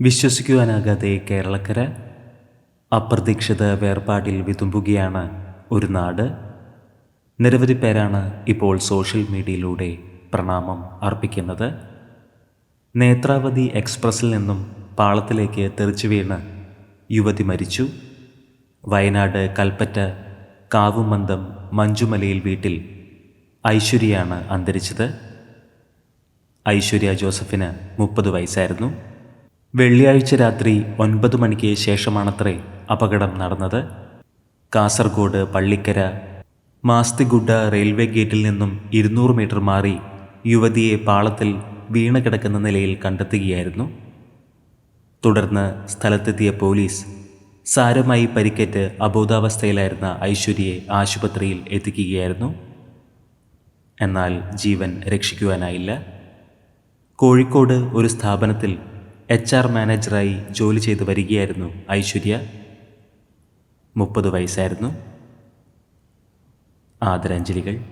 വിശ്വസിക്കുവാനാകാതെ കേരളക്കര അപ്രതീക്ഷിത വേർപാടിൽ വിതുമ്പുകയാണ് ഒരു നാട്. നിരവധി പേരാണ് ഇപ്പോൾ സോഷ്യൽ മീഡിയയിലൂടെ പ്രണാമം അർപ്പിക്കുന്നത്. നേത്രാവതി എക്സ്പ്രസ്സിൽ നിന്നും പാളത്തിലേക്ക് തെറിച്ചു വീണ് യുവതി മരിച്ചു. വയനാട് കൽപ്പറ്റ കാവുമന്ദം മഞ്ജുമലയിൽ വീട്ടിൽ ഐശ്വര്യയാണ് അന്തരിച്ചത്. ഐശ്വര്യ ജോസഫിന് മുപ്പത് വയസ്സായിരുന്നു. വെള്ളിയാഴ്ച രാത്രി ഒൻപത് മണിക്ക് ശേഷമാണത്രേ അപകടം നടന്നത്. കാസർഗോഡ് പള്ളിക്കര മാസ്തിഗുഡ റെയിൽവേ ഗേറ്റിൽ നിന്നും ഇരുന്നൂറ് മീറ്റർ മാറി യുവതിയെ പാളത്തിൽ വീണ് കിടക്കുന്ന നിലയിൽ കണ്ടെത്തുകയായിരുന്നു. തുടർന്ന് സ്ഥലത്തെത്തിയ പോലീസ് സാരമായി പരിക്കേറ്റ് അബോധാവസ്ഥയിലായിരുന്ന ഐശ്വര്യയെ ആശുപത്രിയിൽ എത്തിക്കുകയായിരുന്നു. എന്നാൽ ജീവൻ രക്ഷിക്കുവാനായില്ല. കോഴിക്കോട് ഒരു സ്ഥാപനത്തിൽ എച്ച് ആർ മാനേജറായി ജോലി ചെയ്തു വരികയായിരുന്നു ഐശ്വര്യ. മുപ്പത് വയസ്സായിരുന്നു. ആദരാഞ്ജലികൾ.